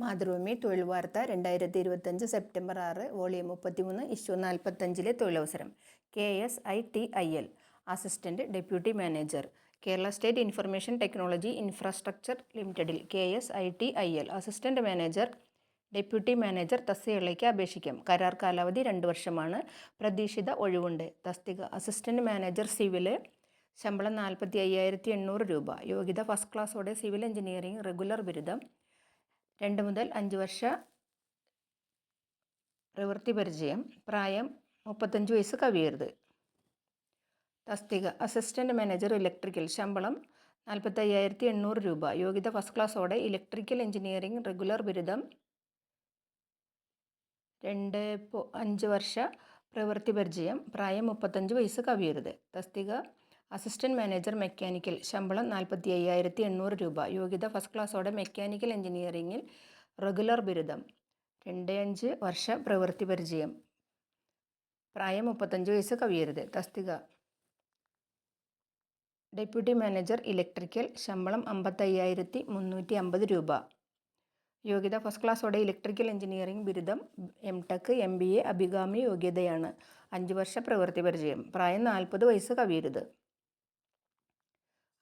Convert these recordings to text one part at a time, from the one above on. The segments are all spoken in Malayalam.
മാതൃഭൂമി തൊഴിൽ വാർത്ത രണ്ടായിരത്തി ഇരുപത്തഞ്ച് സെപ്റ്റംബർ ആറ് വോളിയം മുപ്പത്തിമൂന്ന് ഇഷ്യൂ നാൽപ്പത്തഞ്ചിലെ തൊഴിലവസരം. K S I T I L. Assistant deputy manager. Kerala state information technology infrastructure ലിമിറ്റഡിൽ K S I T I L. Assistant manager deputy manager തസ്തികകളിലേക്ക് അപേക്ഷിക്കാം. കരാർ കാലാവധി രണ്ട് വർഷമാണ്. പ്രതീക്ഷിത ഒഴിവുണ്ട്. തസ്തിക അസിസ്റ്റന്റ് മാനേജർ സിവിൽ ശമ്പളം നാൽപ്പത്തി അയ്യായിരത്തി എണ്ണൂറ് രൂപ. യോഗ്യത ഫസ്റ്റ് ക്ലാസ്സോടെ സിവിൽ എഞ്ചിനീയറിംഗ് റെഗുലർ ബിരുദം. രണ്ട് മുതൽ അഞ്ച് വർഷ പ്രവൃത്തി പരിചയം. പ്രായം മുപ്പത്തഞ്ച് വയസ്സ് കവിയരുത്. തസ്തിക. Assistant manager electrical. ശമ്പളം നാൽപ്പത്തയ്യായിരത്തി എണ്ണൂറ് രൂപ. യോഗ്യത ഫസ്റ്റ് ക്ലാസ്സോടെ ഇലക്ട്രിക്കൽ എഞ്ചിനീയറിംഗ് റെഗുലർ ബിരുദം രണ്ട് അഞ്ച് വർഷ പ്രവൃത്തി പരിചയം. പ്രായം മുപ്പത്തഞ്ച് വയസ്സ് കവിയരുത്. തസ്തിക അസിസ്റ്റന്റ് മാനേജർ മെക്കാനിക്കൽ ശമ്പളം നാൽപ്പത്തി അയ്യായിരത്തി എണ്ണൂറ് രൂപ. യോഗ്യത ഫസ്റ്റ് ക്ലാസ്സോടെ മെക്കാനിക്കൽ എഞ്ചിനീയറിംഗിൽ റെഗുലർ ബിരുദം. രണ്ട് അഞ്ച് വർഷ പ്രവൃത്തി പരിചയം. പ്രായം മുപ്പത്തഞ്ച് വയസ്സ് കവിയരുത്. തസ്തിക. ഡെപ്യൂട്ടി മാനേജർ ഇലക്ട്രിക്കൽ ശമ്പളം അമ്പത്തയ്യായിരത്തി മുന്നൂറ്റി അമ്പത് രൂപ. യോഗ്യത ഫസ്റ്റ് ക്ലാസ്സോടെ ഇലക്ട്രിക്കൽ എഞ്ചിനീയറിംഗ് ബിരുദം M tech M B A അഭികാമി യോഗ്യതയാണ്. അഞ്ച് വർഷ പ്രവൃത്തി പരിചയം. പ്രായം നാൽപ്പത് വയസ്സ് കവിയരുത്.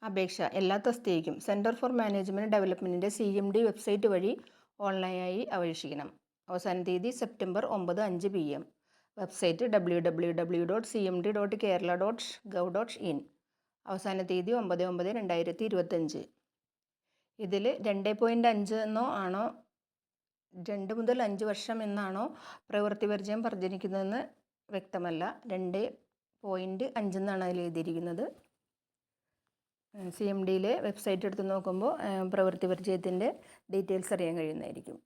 അപേക്ഷ എല്ലാ തസ്തികയ്ക്കും സെന്റർ ഫോർ മാനേജ്മെന്റ് ഡെവലപ്മെന്റിന്റെ സി എം ഡി വെബ്സൈറ്റ് വഴി ഓൺലൈനായി അപേക്ഷിക്കണം. അവസാന തീയതി സെപ്റ്റംബർ ഒമ്പത് അഞ്ച് P M website W W W dot C M D dot Kerala dot gov dot in അവസാന തീയതി ഒമ്പത് ഒമ്പത് രണ്ടായിരത്തി ഇരുപത്തഞ്ച് ഇതിൽ രണ്ട് പോയിന്റ് അഞ്ച് എന്നോ ആണോ രണ്ട് മുതൽ അഞ്ച് വർഷം എന്നാണോ പ്രവൃത്തി പരിചയം പറഞ്ഞിരിക്കുന്നതെന്ന് വ്യക്തമല്ല. രണ്ട് പോയിന്റ് അഞ്ചെന്നാണ് അതിൽ എഴുതിയിരിക്കുന്നത്. സി എം ഡിയിലെ വെബ്സൈറ്റ് എടുത്ത് നോക്കുമ്പോൾ പ്രവൃത്തി പരിചയത്തിന്റെ ഡീറ്റെയിൽസ് അറിയാൻ കഴിയുന്നതായിരിക്കും.